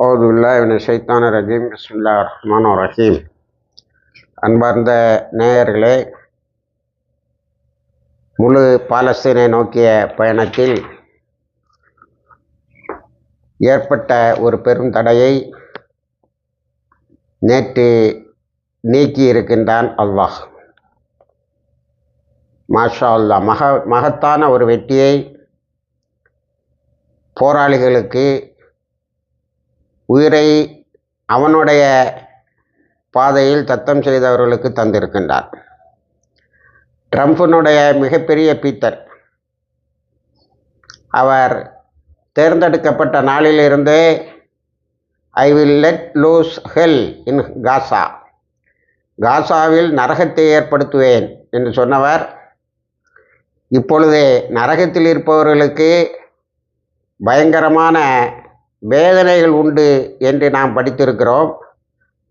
அவுது பில்லாஹின சைத்தான ரஜீம். பிஸ்மில்லா ரஹ்மான் ரஹீம். அன்பார்ந்த நேயர்களே முழு பாலஸ்தீனை நோக்கிய பயணத்தில் ஏற்பட்ட ஒரு பெரும் தடையை நேற்று நீக்கி இருக்கின்றான் அல்லாஹ். மாஷா அல்லா மக மகத்தான ஒரு வெற்றியை போராளிகளுக்கு உயிரை அவனுடைய பாதையில் தத்தம் செய்தவர்களுக்கு தந்திருக்கின்றார். ட்ரம்ப்பினுடைய மிகப்பெரிய பீத்தர். அவர் தேர்ந்தெடுக்கப்பட்ட நாளிலிருந்தே I will let loose hell in Gaza காசாவில் நரகத்தை ஏற்படுத்துவேன் என்று சொன்னவர். இப்பொழுதே நரகத்தில் இருப்பவர்களுக்கு பயங்கரமான வேதனைகள் உண்டு என்று நாம் படித்திருக்கிறோம்.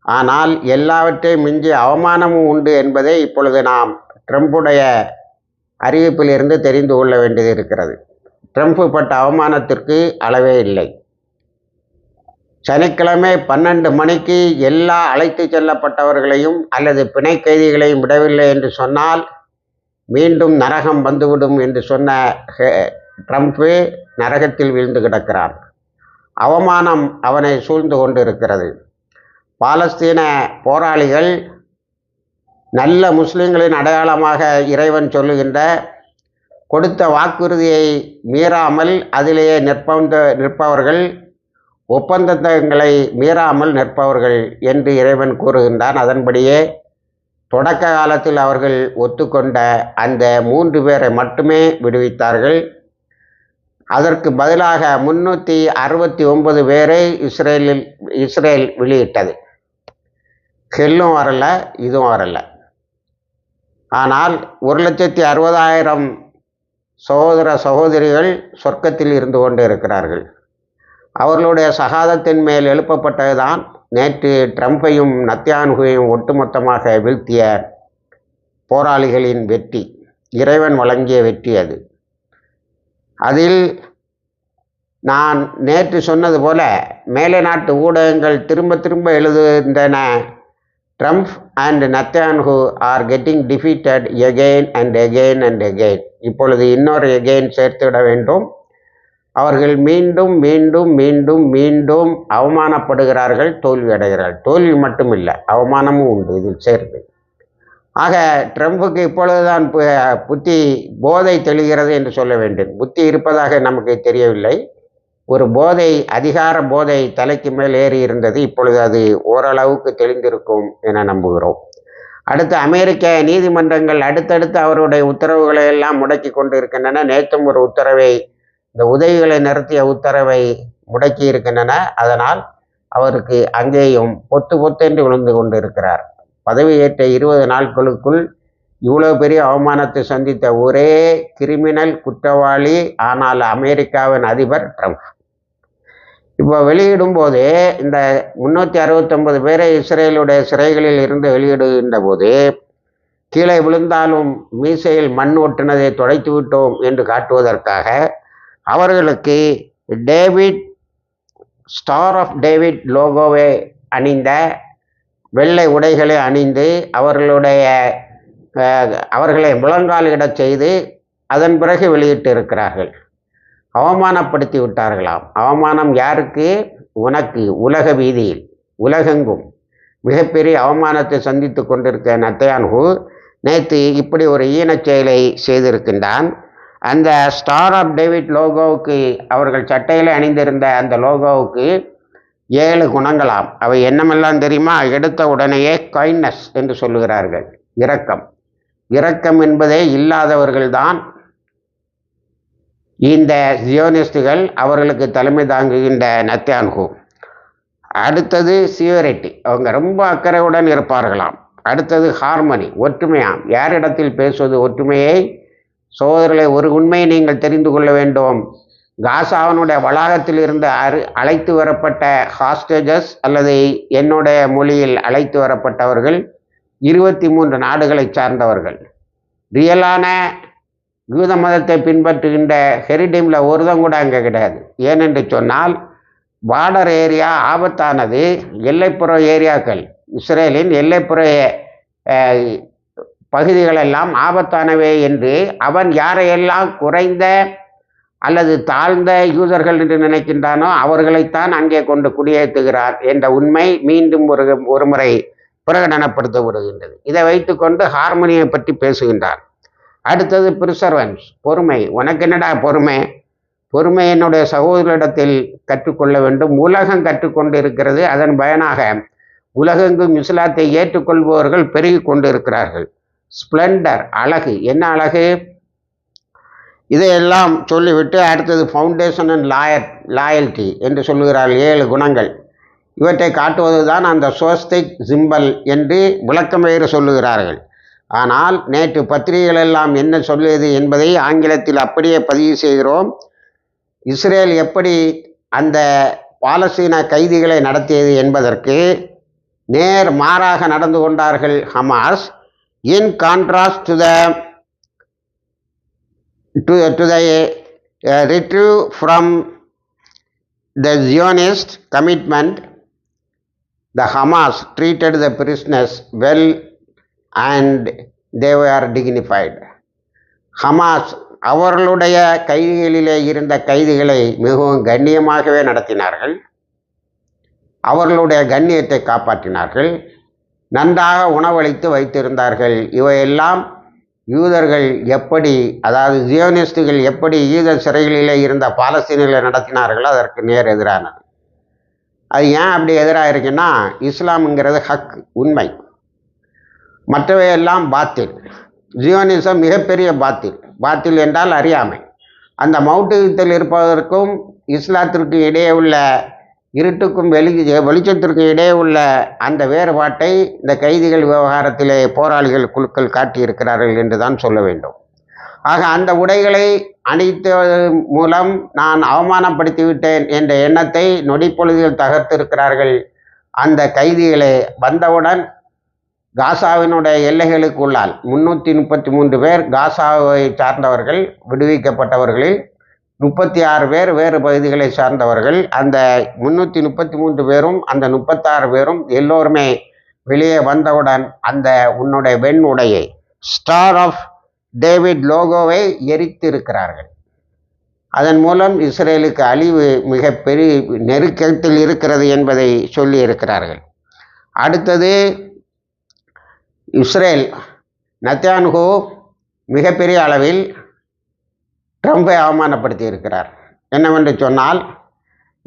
ஆனால் எல்லாவற்றையும் மிஞ்சி அவமானமும் உண்டு என்பதை இப்பொழுது நாம் ட்ரம்புடைய அறிவிப்பிலிருந்து தெரிந்து கொள்ள வேண்டியது இருக்கிறது. ட்ரம்ப் பட்ட அவமானத்திற்கு அளவே இல்லை. சனிக்கிழமை பன்னெண்டு மணிக்கு எல்லா அழைத்து செல்லப்பட்டவர்களையும் அல்லது பிணை கைதிகளையும் விடவில்லை என்று சொன்னால் மீண்டும் நரகம் வந்துவிடும் என்று சொன்ன ட்ரம்ப்பு நரகத்தில் வீழ்ந்து கிடக்கிறார் அவமானம் அவனை சூழ்ந்து கொண்டிருக்கிறது. பாலஸ்தீன போராளிகள் நல்ல முஸ்லிம்களின் அடையாளமாக இறைவன் சொல்லுகின்ற கொடுத்த வாக்குறுதியை மீறாமல் அதிலேயே நிற்பந்த நிற்பவர்கள் ஒப்பந்தங்களை மீறாமல் நிற்பவர்கள் என்று இறைவன் கூறுகின்றான். அதன்படியே தொடக்க காலத்தில் அவர்கள் ஒத்துக்கொண்ட அந்த மூன்று பேரை மட்டுமே விடுவித்தார்கள். அதற்கு பதிலாக முன்னூற்றி அறுபத்தி ஒன்பது பேரை இஸ்ரேலில் இஸ்ரேல் வெளியிட்டது. ஹெல்லும் வரல இதுவும் வரல. ஆனால் ஒரு லட்சத்தி அறுபதாயிரம் சகோதர சகோதரிகள் சொர்க்கத்தில் இருந்து கொண்டு இருக்கிறார்கள். அவர்களுடைய சகாதத்தின் மேல் எழுப்பப்பட்டதுதான் நேற்று ட்ரம்பையும் நத்தியானுகையும் ஒட்டுமொத்தமாக வீழ்த்திய போராளிகளின் வெற்றி இறைவன் வழங்கிய வெற்றி அது. அதில் நான் நேற்று சொன்னது போல மேலை நாட்டு ஊடகங்கள் திரும்ப திரும்ப எழுதுகின்றன. Trump and Netanyahu are getting defeated again and again and again இப்பொழுது இன்னொரு எகெயின் சேர்த்துவிட வேண்டும். அவர்கள் மீண்டும் மீண்டும் மீண்டும் மீண்டும் அவமானப்படுகிறார்கள் தோல்வி அடைகிறார்கள் தோல்வி மட்டும் இல்லை அவமானமும் உண்டு இதில் சேர்ந்து. ஆக ட்ரம்புக்கு இப்பொழுதுதான் புத்தி போதை தெளிகிறது என்று சொல்ல வேண்டும். புத்தி இருப்பதாக நமக்கு தெரியவில்லை. ஒரு போதை அதிகார போதை தலைக்கு மேல் ஏறி இருந்தது. இப்பொழுது அது ஓரளவுக்கு தெளிந்திருக்கும் என நம்புகிறோம். அடுத்து அமெரிக்க நீதிமன்றங்கள் அடுத்தடுத்து அவருடைய உத்தரவுகளை எல்லாம் முடக்கி கொண்டு இருக்கின்றன நேற்றும் ஒரு உத்தரவை இந்த உதவிகளை நிறுத்திய உத்தரவை முடக்கி இருக்கின்றன அதனால் அவருக்கு அங்கேயும் பொத்து பொத்தென்று விழுந்து கொண்டு இருக்கிறார் பதவியேற்ற இருபது நாட்களுக்குள் இவ்வளோ பெரிய அவமானத்தை சந்தித்த ஒரே கிரிமினல் குற்றவாளி ஆனால் அமெரிக்காவின் அதிபர் ட்ரம்ப். இப்போ வெளியிடும்போது இந்த முந்நூற்றி அறுபத்தொம்பது பேரை இஸ்ரேலுடைய சிறைகளில் இருந்து வெளியிடுகின்ற போது கீழே விழுந்தாலும் மீசையில் மண் ஒட்டினதை தொடைத்து விட்டோம் என்று காட்டுவதற்காக அவர்களுக்கு டேவிட் ஸ்டார் ஆஃப் டேவிட் லோகோவை அணிந்த வெள்ளை உடைகளை அணிந்து அவர்களுடைய அவர்களை முழங்காலிடச் செய்து அதன் பிறகு வெளியிட்டு இருக்கிறார்கள் அவமானப்படுத்தி விட்டார்களாம். அவமானம் யாருக்கு? உனக்கு உலக வீதியில் உலகெங்கும். மிகப்பெரிய அவமானத்தை சந்தித்து கொண்டிருக்க நத்தையான்ஹூ நேற்று இப்படி ஒரு ஈனச் செயலை செய்திருக்கின்றான். அந்த ஸ்டார் ஆஃப் டேவிட் லோகோவுக்கு அவர்கள் சட்டையில் அணிந்திருந்த அந்த லோகோவுக்கு ஏழு குணங்களாம். அவை என்னமெல்லாம் தெரியுமா? எடுத்த உடனேயே கைண்ட்னஸ் என்று சொல்லுகிறார்கள். இரக்கம். இரக்கம் என்பதே இல்லாதவர்கள்தான் இந்த ஜியோனிஸ்டுகள் அவர்களுக்கு தலைமை தாங்குகின்ற நத்தியான்கு. அடுத்தது சியூரிட்டி அவங்க ரொம்ப அக்கறையுடன் இருப்பார்களாம். அடுத்தது ஹார்மனி ஒற்றுமையாம். யாரிடத்தில் பேசுவது ஒற்றுமையை? சோதரர்களை ஒரு உண்மையை நீங்கள் தெரிந்து கொள்ள வேண்டும். காசாவனுடைய வளாகத்தில் இருந்து அரு அழைத்து வரப்பட்ட ஹாஸ்டேஜஸ் அல்லது என்னுடைய மொழியில் அழைத்து வரப்பட்டவர்கள் இருபத்தி மூன்று நாடுகளை சார்ந்தவர்கள். ரியலான யூத மதத்தை பின்பற்றுகின்ற ஹெரிடீமில் ஒருதம் கூட அங்கே கிடையாது. ஏனென்று சொன்னால் பார்டர் ஏரியா ஆபத்தானது. எல்லைப்புற ஏரியாக்கள் இஸ்ரேலின் எல்லைப்புற பகுதிகளெல்லாம் ஆபத்தானவை என்று அவன் யாரையெல்லாம் குறைந்த அல்லது தாழ்ந்த யூதர்கள் என்று நினைக்கின்றானோ அவர்களைத்தான் அங்கே கொண்டு குடியேற்றுகிறார் என்ற உண்மை மீண்டும் ஒரு ஒரு முறை பிரகடனப்படுத்தப்படுகின்றது. இதை வைத்துக்கொண்டு ஹார்மோனியை பற்றி பேசுகின்றார். அடுத்தது பிரிசர்வன்ஸ் பொறுமை. உனக்கு என்னடா பொறுமை? பொறுமை என்னுடைய சகோதரிடத்தில் கற்றுக்கொள்ள வேண்டும். உலகம் கற்றுக்கொண்டு இருக்கிறது அதன் பயனாக உலகெங்கும் இஸ்லாத்தை ஏற்றுக்கொள்பவர்கள் பெருகி கொண்டு இருக்கிறார்கள் ஸ்ப்ளெண்டர் அழகு. என்ன அழகு? இதையெல்லாம் சொல்லிவிட்டு அடுத்தது ஃபவுண்டேஷன் அண்ட் லாயர் லாயல்ட்டி என்று சொல்லுகிறார்கள் ஏழு குணங்கள். இவற்றை காட்டுவது தான் அந்த சோஸ்திக் சிம்பல் என்று விளக்கம் வேறு சொல்லுகிறார்கள். ஆனால் நேற்று பத்திரிகைகள் எல்லாம் என்ன சொல்லியது என்பதை ஆங்கிலத்தில் அப்படியே பதிவு செய்கிறோம். இஸ்ரேல் எப்படி அந்த பாலஸ்தீன கைதிகளை நடத்தியது என்பதற்கு நேர் மாறாக நடந்து கொண்டார்கள் Hamas. In contrast to the to, to the uh, retrieve from the Zionist commitment, the Hamas treated the prisoners well and they were dignified. Hamas அவர்களுடைய கைதிகளிலே இருந்த கைதிகளை மிகவும் கண்ணியமாகவே நடத்தினார்கள் அவர்களுடைய கண்ணியத்தை காப்பாற்றினார்கள் நன்றாக உணவளித்து வைத்திருந்தார்கள் இவையெல்லாம் யூதர்கள் எப்படி அதாவது ஜியோனிஸ்டுகள் எப்படி யூத சிறைகளிலே இருந்த பாலஸ்தீனியர்களை நடத்தினார்களோ அதற்கு நேர் எதிரானது. அது ஏன் அப்படி எதிராக இருக்குன்னா இஸ்லாம்ங்கிறது ஹக் உண்மை. மற்றவையெல்லாம் பாத்தில். ஜியோனிசம் மிகப்பெரிய பாத்தில். பாத்தில் என்றால் அறியாமை. அந்த மௌட்டிகத்தில் இருப்பதற்கும் இஸ்லாத்திற்கு இடையே உள்ள இருட்டுக்கும் வெளி வெளிச்சத்திற்கும் இடையே உள்ள அந்த வேறுபாட்டை இந்த கைதிகள் விவகாரத்திலே போராளிகள் குழுக்கள் காட்டியிருக்கிறார்கள் என்று தான் சொல்ல வேண்டும். ஆக அந்த உடைகளை அணித்தது மூலம் நான் அவமானப்படுத்திவிட்டேன் என்ற எண்ணத்தை நொடிப்பொழுதில் தகர்த்திருக்கிறார்கள் அந்த கைதிகளை. வந்தவுடன் காசாவினுடைய எல்லைகளுக்குள்ளால் முன்னூற்றி முப்பத்தி மூன்று பேர் காசாவை சார்ந்தவர்கள் விடுவிக்கப்பட்டவர்களில் முப்பத்தி ஆறு பேர் வேறு பகுதிகளை சார்ந்தவர்கள். அந்த முந்நூற்றி முப்பத்தி மூன்று பேரும் அந்த முப்பத்தாறு பேரும் எல்லோருமே வெளியே வந்தவுடன் அந்த உன்னுடைய வெண் உடையை ஸ்டார் ஆஃப் டேவிட் லோகோவை எரித்து இருக்கிறார்கள் அதன் மூலம் இஸ்ரேலுக்கு அழிவு மிக பெரிய நெருக்கத்தில் இருக்கிறது என்பதை சொல்லி இருக்கிறார்கள். அடுத்தது இஸ்ரேல். நத்தியான்கோ மிகப்பெரிய அளவில் ட்ரம்பை அவமானப்படுத்தி இருக்கிறார். என்னவென்று சொன்னால்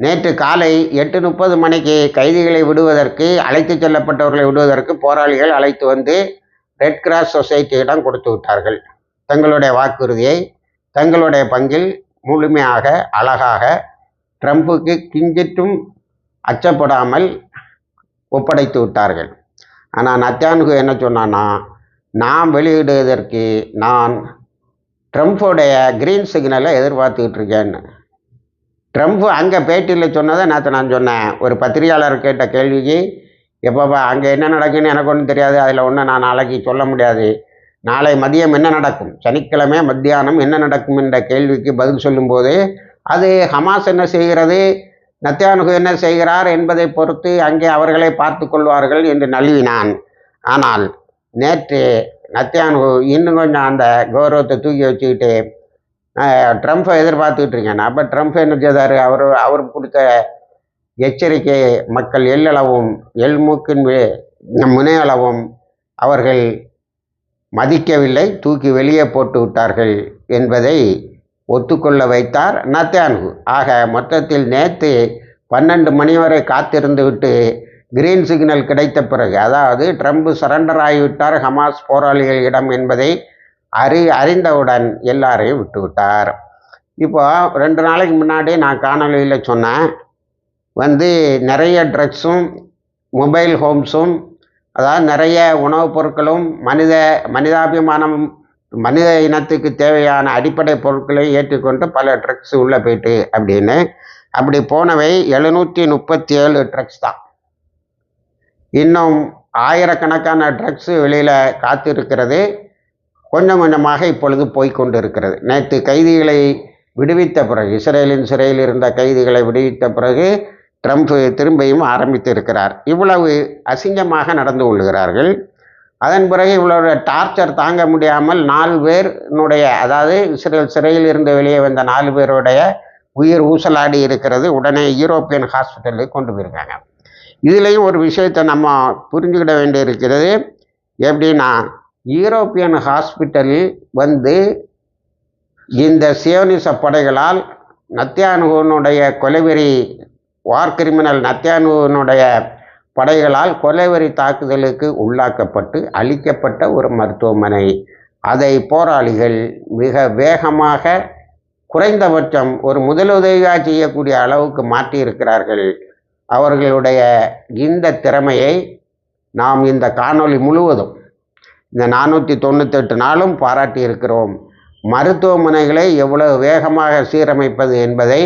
நேற்று காலை எட்டு முப்பது மணிக்கு கைதிகளை விடுவதற்கு அழைத்து செல்லப்பட்டவர்களை விடுவதற்கு போராளிகள் அழைத்து வந்து ரெட் கிராஸ் சொசைட்டியிடம் கொடுத்து விட்டார்கள். தங்களுடைய வாக்குறுதியை தங்களுடைய பங்கில் முழுமையாக அழகாக ட்ரம்புக்கு கிஞ்சிட்டும் அச்சப்படாமல் ஒப்படைத்து விட்டார்கள். ஆனால் நத்தியானுக்கு என்ன சொன்னான்னா நான் வெளியிடுவதற்கு நான் ட்ரம்ப்போடைய க்ரீன் சிக்னலை எதிர்பார்த்துக்கிட்டு இருக்கேன்னு ட்ரம்ப் அங்கே பேட்டியில் சொன்னதை நேற்று நான் சொன்னேன். ஒரு பத்திரிகையாளர் கேட்ட கேள்விக்கு எப்பப்பா அங்கே என்ன நடக்குன்னு எனக்கு ஒன்றும் தெரியாது. அதில் ஒன்றும் நான் நாளைக்கு சொல்ல முடியாது. நாளை மதியம் என்ன நடக்கும்? சனிக்கிழமை மத்தியானம் என்ன நடக்கும் என்ற கேள்விக்கு பதில் சொல்லும்போது அது ஹமாஸ் என்ன செய்கிறது? நத்தியானுகு என்ன செய்கிறார் என்பதை பொறுத்து அங்கே அவர்களை பார்த்து கொள்வார்கள் என்று நழுவினான். ஆனால் நேற்று நத்தியான் இன்னும் கொஞ்சம் அந்த கௌரவத்தை தூக்கி வச்சுக்கிட்டு ட்ரம்ப்பை எதிர்பார்த்துக்கிட்டு இருக்கேன் அப்போ ட்ரம்ப் என்ன செய்தார்? அவர் அவர் கொடுத்த எச்சரிக்கை மக்கள் எல்லளவும் எல்மூக்கின் முனையளவும் அவர்கள் மதிக்கவில்லை தூக்கி வெளியே போட்டு விட்டார்கள் என்பதை ஒத்துக்கொள்ள வைத்தார் நத்தியான்கு ஆக மொத்தத்தில் நேற்று பன்னெண்டு மணி வரை காத்திருந்து விட்டு கிரீன் சிக்னல் கிடைத்த பிறகு அதாவது ட்ரம்ப் சரண்டர் ஆகிவிட்டார் ஹமாஸ் போராளிகளிடம் என்பதை அறி அறிந்தவுடன் எல்லாரையும் விட்டுவிட்டார். இப்போ ரெண்டு நாளைக்கு முன்னாடி நான் காணொலியில் சொன்னேன் வந்து நிறைய ட்ரக்ஸும் மொபைல் ஹோம்ஸும் அதாவது நிறைய உணவுப் பொருட்களும் மனித மனிதாபிமானம் மனித இனத்துக்கு தேவையான அடிப்படை பொருட்களை ஏற்றுக்கொண்டு பல ட்ரக்ஸ் உள்ளே போயிட்டு அப்படின்னு. அப்படி போனவை எழுநூற்றி முப்பத்தி ஏழு ட்ரக்ஸ் தான். இன்னும் ஆயிரக்கணக்கான ட்ரக்ஸ் வெளியில் காத்திருக்கிறது. கொஞ்சம் கொஞ்சமாக இப்பொழுது போய்க்கொண்டு இருக்கிறது நேற்று கைதிகளை விடுவித்த பிறகு இஸ்ரேலின் சிறையில் இருந்த கைதிகளை விடுவித்த பிறகு ட்ரம்ப் திரும்பியும் ஆரம்பித்து இருக்கிறார். இவ்வளவு அசிங்கமாக நடந்து கொள்கிறார்கள். அதன் பிறகு இவ்வளவு டார்ச்சர் தாங்க முடியாமல் நாலு பேருனுடைய அதாவது இஸ்ரேல் சிறையில் இருந்து வெளியே வந்த நாலு பேருடைய உயிர் ஊசலாடி இருக்கிறது. உடனே யூரோப்பியன் ஹாஸ்பிட்டலுக்கு கொண்டு போயிருக்காங்க. இதுலேயும் ஒரு விஷயத்தை நம்ம புரிஞ்சுக்கிட வேண்டி இருக்கிறது எப்படின்னா யூரோப்பியன் ஹாஸ்பிட்டலில் வந்து இந்த சியோனிச படைகளால் நத்தியானுவனுடைய கொலைவெறி வார் கிரிமினல் நத்தியானுவனுடைய படைகளால் கொலைவெறி தாக்குதலுக்கு உள்ளாக்கப்பட்டு அழிக்கப்பட்ட ஒரு மருத்துவமனை. அதை போராளிகள் மிக வேகமாக குறைந்தபட்சம் ஒரு முதலுதவியாக செய்யக்கூடிய அளவுக்கு மாற்றியிருக்கிறார்கள். அவர்களுடைய இந்த திறமையை நாம் இந்த காணொளி முழுவதும் இந்த நானூற்றி தொண்ணூத்தெட்டு நாளும் பாராட்டி இருக்கிறோம். மருத்துவமனைகளை எவ்வளவு வேகமாக சீரமைப்பது என்பதை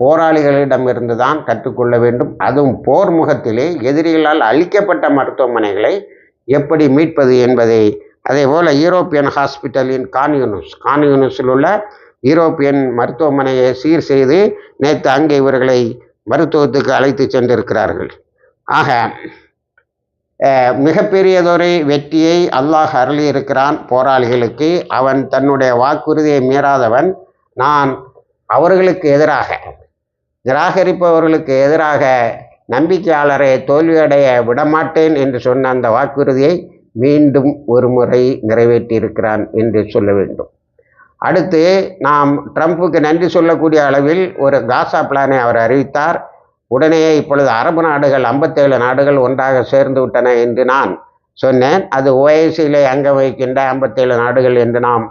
போராளிகளிடமிருந்து தான் கற்றுக்கொள்ள வேண்டும். அதுவும் போர் முகத்திலே எதிரிகளால் அழிக்கப்பட்ட மருத்துவமனைகளை எப்படி மீட்பது என்பதை. அதே போல் யூரோப்பியன் ஹாஸ்பிட்டலின் கான்யூனஸ் கான்யூனஸில் உள்ள யூரோப்பியன் மருத்துவமனையை சீர் செய்து நேற்று அங்கே இவர்களை மருத்துவத்துக்கு அழைத்து சென்றிருக்கிறார்கள். ஆக மிகப்பெரியதொரு வெற்றியை அல்லாஹ் அருளியிருக்கிறான் போராளிகளுக்கு. அவன் தன்னுடைய வாக்குறுதியை மீறாதவன் நான் அவர்களுக்கு எதிராக நிராகரிப்பவர்களுக்கு எதிராக நம்பிக்கையாளரை தோல்வியடைய விடமாட்டேன் என்று சொன்ன அந்த வாக்குறுதியை மீண்டும் ஒரு முறை நிறைவேற்றியிருக்கிறான் என்று சொல்ல வேண்டும். அடுத்து நாம் ட்ரம்ப்புக்கு நன்றி சொல்லக்கூடிய அளவில் ஒரு காசா பிளானை அவர் அறிவித்தார். உடனே இப்பொழுது அரபு நாடுகள் ஐம்பத்தேழு நாடுகள் ஒன்றாக சேர்ந்து விட்டன என்று நான் சொன்னேன். அது ஓஐசியிலே அங்க வைக்கின்ற ஐம்பத்தேழு நாடுகள் என்று நாம்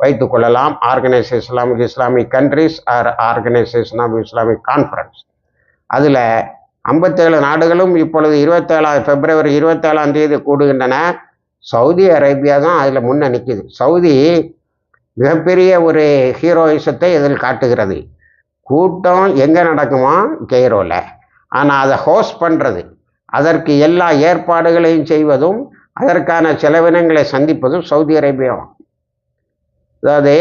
வைத்து கொள்ளலாம். Organisation Islamic Islamic countries or organisation of Islamic conference அதில் ஐம்பத்தேழு நாடுகளும் இப்பொழுது இருபத்தேழாம் பிப்ரவரி இருபத்தேழாம் தேதி கூடுகின்றன. சவுதி அரேபியா தான் அதில் முன்ன நிற்கிது சவுதி மிகப்பெரிய ஒரு ஹீரோயிசத்தை இதில் காட்டுகிறது? கூட்டம் எங்கே நடக்குமா கெய்ரோவில் ஆனால் அதை ஹோஸ்ட் பண்ணுறது அதற்கு எல்லா ஏற்பாடுகளையும் செய்வதும் அதற்கான செலவினங்களை சந்திப்பதும் சவுதி அரேபியா. அதாவது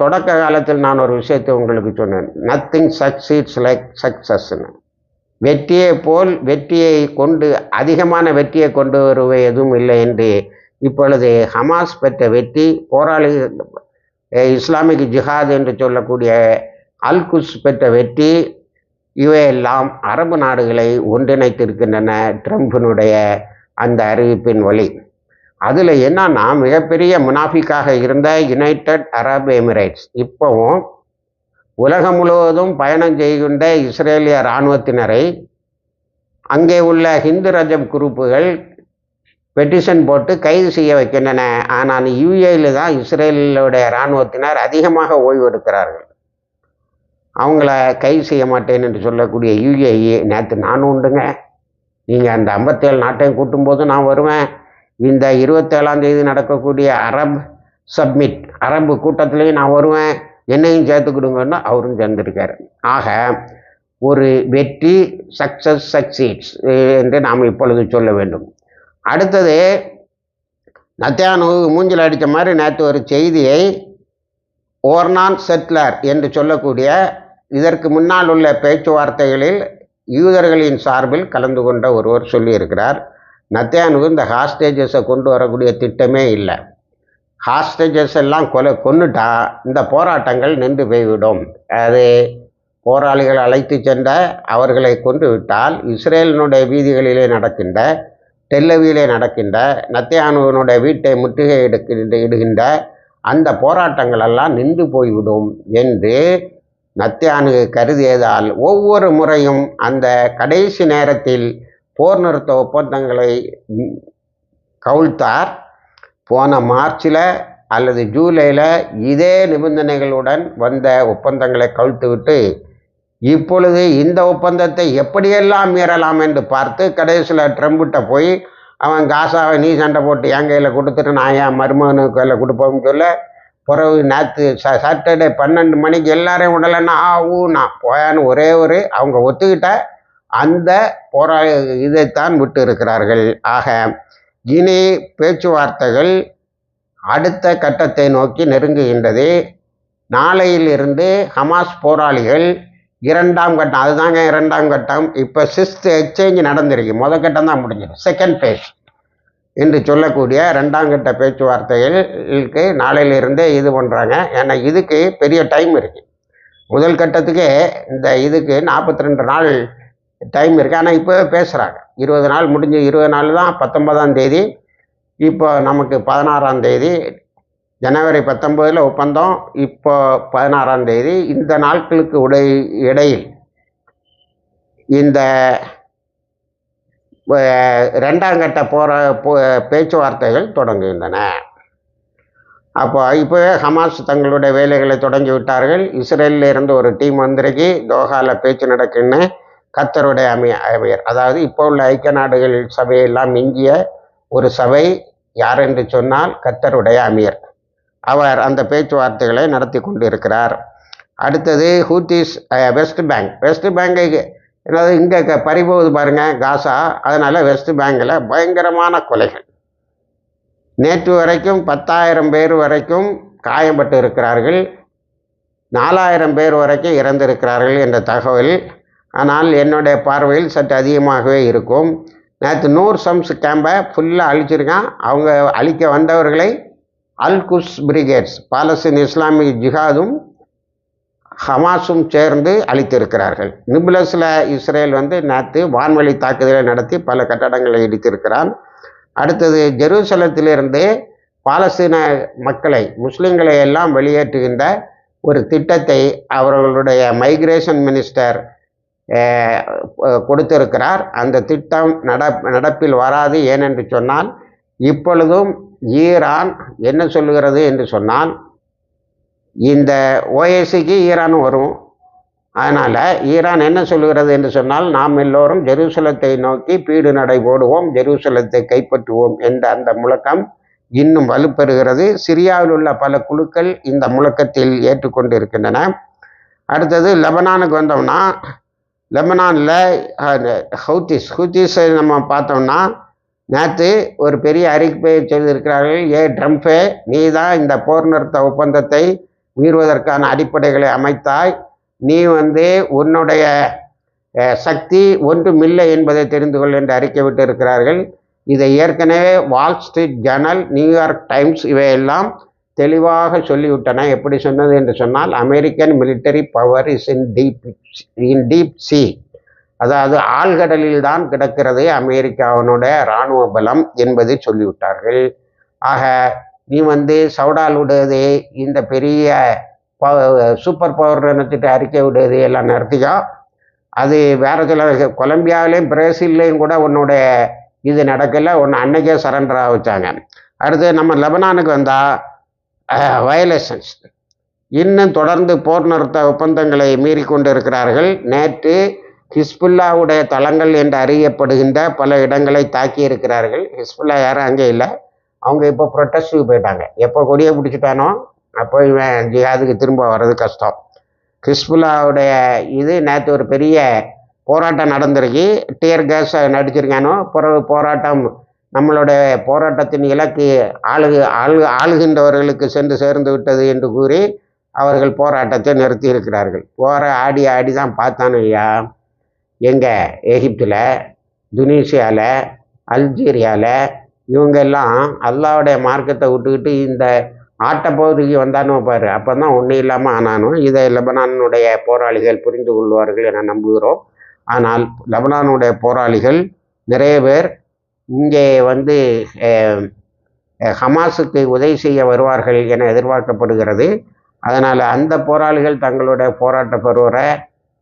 தொடக்க காலத்தில் நான் ஒரு விஷயத்தை உங்களுக்கு சொன்னேன். நத்திங் சக்சீட்ஸ் லைக் சக்சஸ்ன்னு வெற்றியை போல் வெற்றியை கொண்டு அதிகமான வெற்றியை கொண்டு வருவது எதுவும் இல்லை என்று இப்பொழுது ஹமாஸ் பெற்ற வெற்றி போராளி இஸ்லாமிக் ஜிஹாத் என்று சொல்லக்கூடிய அல்குஸ் பெற்ற வெற்றி இவையெல்லாம் அரபு நாடுகளை ஒன்றிணைத்திருக்கின்றன ட்ரம்ப்பினுடைய அந்த அறிவிப்பின் வழி அதில் என்னன்னா மிகப்பெரிய முனாஃபிக்காக இருந்த யுனைடெட் அரப் எமிரேட்ஸ். இப்போவும் உலகம் முழுவதும் பயணம் செய்கின்ற இஸ்ரேலிய இராணுவத்தினரை அங்கே உள்ள ஹிந்து ரஜப் குரூப்புகள் பெட்டிஷன் போட்டு கைது செய்ய வைக்கின்றன. ஆனால் யூஏயில் தான் இஸ்ரேலுடைய இராணுவத்தினர் அதிகமாக ஓய்வு எடுக்கிறார்கள். அவங்கள கைது செய்ய மாட்டேன் என்று சொல்லக்கூடிய யுஏஇ நேற்று நானும் உண்டுங்க. நீங்கள் அந்த ஐம்பத்தேழு நாட்டையும் கூட்டும்போது நான் வருவேன். இந்த இருபத்தேழாம் தேதி நடக்கக்கூடிய அரப் சப்மிட் அரபு கூட்டத்திலையும் நான் வருவேன். என்னையும் சேர்த்துக்கிடுங்கன்னு அவரும் சேர்ந்துருக்காரு. ஆக ஒரு வெற்றி சக்சஸ் சக்சீட்ஸ் என்று நாம் இப்பொழுது சொல்ல வேண்டும். அடுத்தது நத்தியானு மூஞ்சில் அடித்த மாதிரி நேற்று ஒரு செய்தியை ஓர்னான் செட்லர் என்று சொல்லக்கூடிய இதற்கு முன்னால் உள்ள பேச்சுவார்த்தைகளில் யூதர்களின் சார்பில் கலந்து கொண்ட ஒருவர் சொல்லியிருக்கிறார் நத்தியானுக்கு இந்த ஹாஸ்டேஜஸை கொண்டு வரக்கூடிய திட்டமே இல்லை. ஹாஸ்டேஜஸ் எல்லாம் கொலை கொண்டுட்டா இந்த போராட்டங்கள் நின்று போய்விடும். அது போராளிகள் அழைத்து சென்ற அவர்களை கொண்டு விட்டால் இஸ்ரேலினுடைய வீதிகளிலே நடக்கின்ற டெல்லவியிலே நடக்கின்ற நத்தியானுவனுடைய வீட்டை முற்றுகை எடுக்கின்ற இடுகின்ற அந்த போராட்டங்கள் எல்லாம் நின்று போய்விடும் என்று நத்தியானு கருதியதால் ஒவ்வொரு முறையும் அந்த கடைசி நேரத்தில் போர் நிறுத்த ஒப்பந்தங்களை கவுழ்த்தார். போன மார்ச்சில் அல்லது ஜூலையில் இதே நிபந்தனைகளுடன் வந்த ஒப்பந்தங்களை கவிழ்த்து விட்டு இப்பொழுது இந்த ஒப்பந்தத்தை எப்படியெல்லாம் மீறலாம் என்று பார்த்து கடைசியில் ட்ரம்பிட்ட போய் அவன் காசாவை நீ சண்டை போட்டு என் கையில் கொடுத்துட்டு நான் என் மருமகனுக்கு கையில் கொடுப்போம்னு சொல்ல பிறகு நேற்று ச சாட்டர்டே பன்னெண்டு மணிக்கு எல்லாரையும் விடலைன்னா ஆ நான் போயான்னு ஒரே ஒரு அவங்க ஒத்துக்கிட்ட அந்த போரா இதைத்தான் விட்டு இருக்கிறார்கள். ஆக இனி பேச்சுவார்த்தைகள் அடுத்த கட்டத்தை நோக்கி நெருங்குகின்றது. நாளையிலிருந்து ஹமாஸ் போராளிகள் இரண்டாம் கட்டம் அதுதாங்க இரண்டாம் கட்டம். இப்போ சிஸ்த் எக்ஸ்சேஞ்ச் நடந்திருக்கு. முத கட்டம் தான் முடிஞ்சது. செகண்ட் பேஸ் என்று சொல்லக்கூடிய ரெண்டாம் கட்ட பேச்சுவார்த்தைகளுக்கு நாளையிலிருந்தே இது பண்ணுறாங்க ஏன்னா இதுக்கு பெரிய டைம் இருக்குது முதல் கட்டத்துக்கே இந்த இதுக்கு நாற்பத்தி ரெண்டு நாள் டைம் இருக்குது ஆனால் இப்போ பேசுகிறாங்க இருபது நாள் முடிஞ்சு இருபது நாள் தான் பத்தொன்பதாம் தேதி. இப்போ நமக்கு பதினாறாம் தேதி. ஜனவரி பத்தொம்போதில் ஒப்பந்தம் இப்போ பதினாறாம் தேதி இந்த நாட்களுக்கு உடை இடையில் இந்த ரெண்டாம் கட்ட போகிற பேச்சுவார்த்தைகள் தொடங்குகின்றன. அப்போ இப்போவே ஹமாஸ் தங்களுடைய வேலைகளை தொடங்கி விட்டார்கள். இஸ்ரேலில் இருந்து ஒரு டீம் வந்திருக்கு. தோஹாவில் பேச்சு நடக்குன்னு கத்தருடைய அமை அமையர். அதாவது இப்போ உள்ள ஐக்கிய நாடுகள் சபையெல்லாம் மிஞ்சிய ஒரு சபை யார் என்று சொன்னால் கத்தருடைய அமீர். அவர் அந்த பேச்சுவார்த்தைகளை நடத்தி கொண்டிருக்கிறார். அடுத்தது ஹூத்திஸ் வெஸ்ட் பேங்க். வெஸ்ட் பேங்கை என்னது இங்கே பறிபோகுது பாருங்கள் காசா. அதனால் வெஸ்ட் பேங்கில் பயங்கரமான கொலைகள். நேற்று வரைக்கும் பத்தாயிரம் பேர் வரைக்கும் காயப்பட்டு இருக்கிறார்கள். நாலாயிரம் பேர் வரைக்கும் இறந்திருக்கிறார்கள் என்ற தகவல். ஆனால் என்னுடைய பார்வையில் சற்று அதிகமாகவே இருக்கும். நேற்று நூறு சம்ஸ் கேம்பை ஃபுல்லாக அழிச்சிருக்கான். அவங்க அழிக்க வந்தவர்களை அல் குஸ் பிரிகேட்ஸ் பாலஸ்தீன் இஸ்லாமிய ஜிஹாதும் ஹமாஸும் சேர்ந்து அழித்திருக்கிறார்கள். நிபுலஸில் இஸ்ரேல் வந்து நேற்று வான்வழி தாக்குதலை நடத்தி பல கட்டடங்களை இடித்திருக்கிறான். அடுத்தது ஜெருசலத்திலிருந்து பாலஸ்தீன மக்களை முஸ்லீம்களை எல்லாம் வெளியேற்றுகின்ற ஒரு திட்டத்தை அவர்களுடைய மைக்ரேஷன் மினிஸ்டர் கொடுத்திருக்கிறார். அந்த திட்டம் நட நடப்பில் வராது ஏனென்று சொன்னால் இப்பொழுதும் ஈரான் என்ன சொல்லுகிறது என்று சொன்னால் இந்த ஓஎஸ்சிக்கு ஈரான் வரும். அதனால் ஈரான் என்ன சொல்லுகிறது என்று சொன்னால் நாம் எல்லோரும் ஜெருசலத்தை நோக்கி பீடு நடை போடுவோம் ஜெருசலத்தை கைப்பற்றுவோம் என்ற அந்த முழக்கம் இன்னும் வலுப்பெறுகிறது. சிரியாவில் உள்ள பல குழுக்கள் இந்த முழக்கத்தில் ஏற்றுக்கொண்டிருக்கின்றன. அடுத்தது லெபனானுக்கு வந்தோம்னா லெபனானில் ஹவுத்திஸ் ஹூத்திஸை நம்ம பார்த்தோம்னா நேற்று ஒரு பெரிய அறிக்கையை செய்திருக்கிறார்கள் ஏ ட்ரம்ஃபே நீ தான் இந்த போர் நிறுத்த ஒப்பந்தத்தை மீறுவதற்கான அடிப்படைகளை அமைத்தாய். நீ வந்து உன்னுடைய சக்தி ஒன்றுமில்லை என்பதை தெரிந்து கொள் என்று அறிக்கை விட்டு இருக்கிறார்கள் இதை ஏற்கனவே Wall Street Journal New York Times இவையெல்லாம் தெளிவாக சொல்லிவிட்டன. எப்படி சொன்னது என்று சொன்னால் American military power is in deep in deep sea. அதாவது ஆழ்கடலில் தான் கிடக்கிறது அமெரிக்காவினுடைய இராணுவ பலம் என்பதை சொல்லிவிட்டார்கள். ஆக நீ வந்து சவுடால் விடுவது இந்த பெரிய சூப்பர் பவர் நினைச்சிட்டு அறிக்கை விடுவது எல்லாம் நடத்திக்கோ அது வேற சில கொலம்பியாவிலையும் பிரேசில்லையும் கூட உன்னுடைய இது நடக்கலை ஒன்று அன்னைக்கே சரண்டராக வச்சாங்க. அடுத்து நம்ம லெபனானுக்கு வந்தால் வயலேஷன்ஸ் இன்னும் தொடர்ந்து போர் நிறுத்த ஒப்பந்தங்களை மீறி கொண்டிருக்கிறார்கள் நேற்று ஹிஸ்புல்லாவுடைய தளங்கள் என்று அறியப்படுகின்ற பல இடங்களை தாக்கி இருக்கிறார்கள். ஹிஸ்புல்லா யாரும் அங்கே இல்லை. அவங்க இப்போ ப்ரொட்டஸ்டுக்கு போயிட்டாங்க. எப்போ கொடியை பிடிச்சிட்டானோ அப்போ இவன் ஜிஹாதுக்கு திரும்ப வர்றது கஷ்டம். ஹிஸ்புல்லாவுடைய இது நேற்று ஒரு பெரிய போராட்டம் நடந்திருக்கு. டியர் கேஸ் நடிச்சிருக்கானோ பிறகு போராட்டம் நம்மளுடைய போராட்டத்தின் இலக்கு ஆளுகு ஆளு ஆளுகின்றவர்களுக்கு சென்று சேர்ந்து விட்டது என்று கூறி அவர்கள் போராட்டத்தை நிறுத்தி இருக்கிறார்கள். போற ஆடி ஆடி தான் பார்த்தானு ஐயா எங்கே? எகிப்தில் துனிசியாவில் அல்ஜீரியாவில் இவங்கெல்லாம் அல்லாவுடைய மார்க்கத்தை விட்டுக்கிட்டு இந்த ஆட்டப்பகுதிக்கு வந்தானோ பாரு. அப்போ தான் ஒன்றும் இல்லாமல் ஆனானோ இதை லெபனானுடைய போராளிகள் புரிந்து கொள்வார்கள் என நம்புகிறோம். ஆனால் லெபனானுடைய போராளிகள் நிறைய பேர் இங்கே வந்து ஹமாஸுக்கு உதவி செய்ய வருவார்கள் என எதிர்பார்க்கப்படுகிறது. அதனால் அந்த போராளிகள் தங்களுடைய போராட்ட பருவரை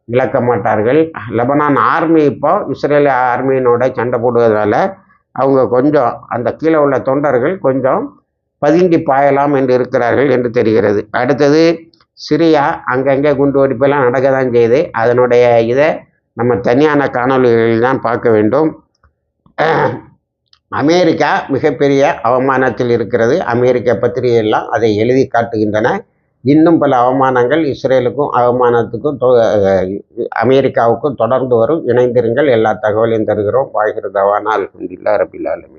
இழக்க மாட்டார்கள். லெபனான் ஆர்மி இப்போ இஸ்ரேல் ஆர்மியினோட சண்டை போடுவதால் அவங்க கொஞ்சம் அந்த கீழே உள்ள தொண்டர்கள் கொஞ்சம் பதுங்கி பாயலாம் என்று இருக்கிறார்கள் என்று தெரிகிறது. அடுத்தது சிரியா அங்கங்கே குண்டு வெடிப்பெல்லாம் நடக்க தான் செய்யுது அதனுடைய இதை நம்ம தனியான காணொலிகளில் தான் பார்க்க வேண்டும். அமெரிக்கா மிகப்பெரிய அவமானத்தில் இருக்கிறது. அமெரிக்க பத்திரிகையெல்லாம் அதை எழுதி காட்டுகின்றன. இன்னும் பல அவமானங்கள் இஸ்ரேலுக்கும் அவமானத்துக்கும் தொ- அமெரிக்காவுக்கும் தொடர்ந்து வரும். இணைந்திருங்கள். எல்லா தகவலையும் தருகிறோம். வாழ்கிறதவானால் இல்லா ரபில் ஆலமீன்.